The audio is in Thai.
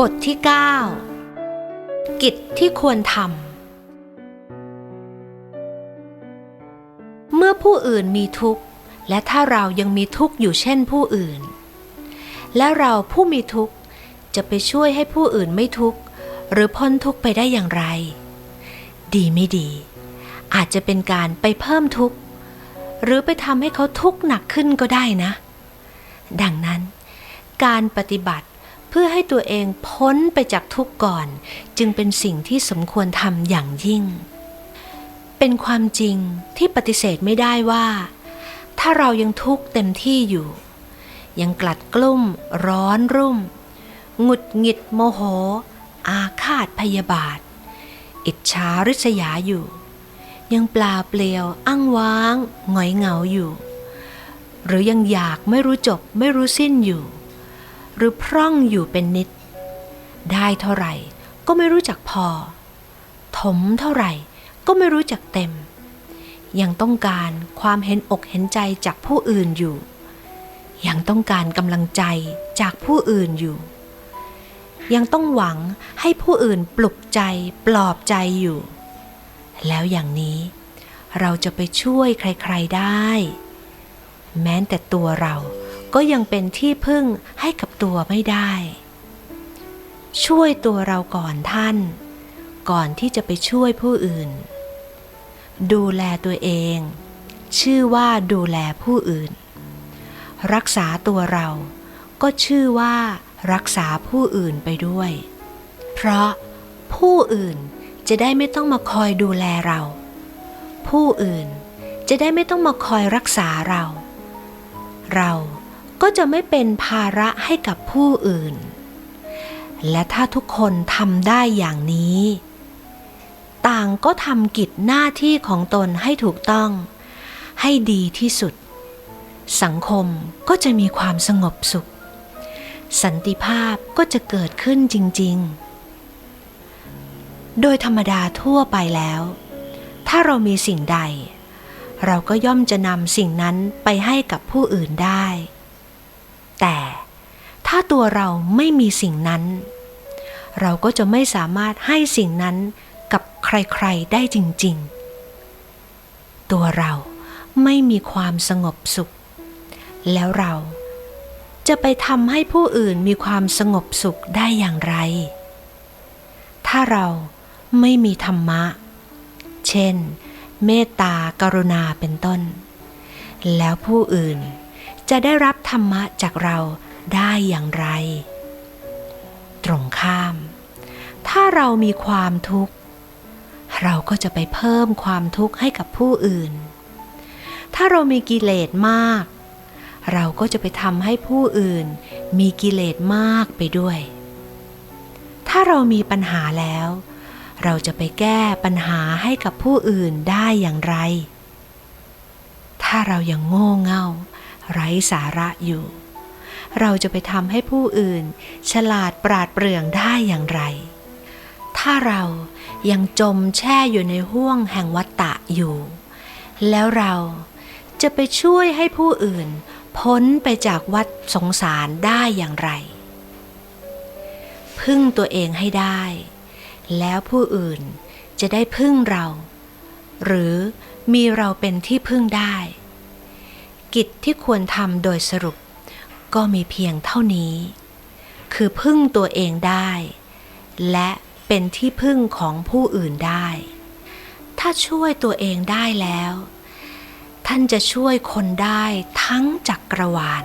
บทที่ 9 กิจที่ควรทำเมื่อผู้อื่นมีทุกข์ และถ้าเรายังมีทุกข์อยู่เช่นผู้อื่น และเราผู้มีทุกข์จะไปช่วยให้ผู้อื่นไม่ทุกข์ หรือพ้นทุกข์ไปได้อย่างไร ดีไม่ดี อาจจะเป็นการไปเพิ่มทุกข์ หรือไปทำให้เขาทุกข์หนักขึ้นก็ได้นะ ดังนั้น การปฏิบัติ พื่อให้ตัวเองพ้นไปจากทุกข์ก่อน จึงเป็นสิ่งที่สมควรทำอย่างยิ่ง เป็นความจริงที่ปฏิเสธไม่ได้ว่า ถ้าเรายังทุกข์เต็มที่อยู่ ยังกลัดกลุ้ม ร้อนรุ่ม หงุดหงิดโมโห อาฆาตพยาบาท อิจฉาริษยาอยู่ ยังปลาเปลี่ยวอ้างว้างหงอยเหงาอยู่ หรือยังอยากไม่รู้จบไม่รู้สิ้นอยู่ หรือพร่องอยู่เป็นนิด ได้เท่าไหร่ก็ไม่รู้จักพอ ถมเท่าไหร่ก็ไม่รู้จักเต็ม ยังต้องการความเห็นอกเห็นใจจากผู้อื่นอยู่ ยังต้องการกำลังใจจากผู้อื่นอยู่ ยังต้องหวังให้ผู้อื่นปลุกใจปลอบใจอยู่ แล้วอย่างนี้เราจะไปช่วยใครๆได้ แม้แต่ตัวเรา ก็ยังเป็นที่พึ่งให้กับตัวไม่ได้ ช่วยตัวเราก่อนท่าน ก่อนที่จะไปช่วยผู้อื่น ดูแลตัวเอง ชื่อว่าดูแลผู้อื่น รักษาตัวเราก็ชื่อว่ารักษาผู้อื่นไปด้วย เพราะผู้อื่นจะได้ไม่ต้องมาคอยดูแลเรา ผู้อื่นจะได้ไม่ต้องมาคอยรักษาเรา เรา ก็จะไม่เป็นภาระให้กับผู้อื่น และถ้าทุกคนทำได้อย่างนี้ ต่างก็ทำกิจหน้าที่ของตนให้ถูกต้อง ให้ดีที่สุด สังคมก็จะมีความสงบสุข สันติภาพก็จะเกิดขึ้นจริง ๆโดยธรรมดาทั่วไปแล้ว ถ้าเรามีสิ่งใด เราก็ย่อมจะนำสิ่งนั้นไปให้กับผู้อื่นได้ แต่ถ้าตัวเราไม่มีสิ่งนั้น เราก็จะไม่สามารถให้สิ่งนั้นกับใครๆได้จริง ๆ ตัวเราไม่มีความสงบสุข แล้วเราจะไปทำให้ผู้อื่นมีความสงบสุขได้อย่างไร ถ้าเราไม่มีธรรมะ เช่น เมตตากรุณาเป็นต้น แล้วผู้อื่น จะได้รับธรรมะจากเราได้อย่างไร ตรงข้าม ถ้าเรามีความทุกข์ เราก็จะไปเพิ่มความทุกข์ให้กับผู้อื่น ถ้าเรามีกิเลสมาก เราก็จะไปทำให้ผู้อื่น มีกิเลสมากไปด้วย ถ้าเรามีปัญหาแล้ว เราจะไปแก้ปัญหาให้กับผู้อื่นได้อย่างไร ถ้าเรายังโง่เง่า ไร้สาระอยู่ เราจะไปทำให้ผู้อื่น ฉลาดปราดเปรื่องได้อย่างไร ถ้าเรายังจมแช่อยู่ในห้วงแห่งวัฏฏะอยู่ แล้วเราจะไปช่วยให้ผู้อื่น พ้นไปจากวัฏสงสารได้อย่างไร พึ่งตัวเองให้ได้ แล้วผู้อื่นจะได้พึ่งเรา หรือมีเราเป็นที่พึ่งได้ กิจที่ควรทำโดยสรุป ก็มีเพียงเท่านี้ คือพึ่งตัวเองได้ และเป็นที่พึ่งของผู้อื่นได้ ถ้าช่วยตัวเองได้แล้ว ท่านจะช่วยคนได้ทั้งจักรวาล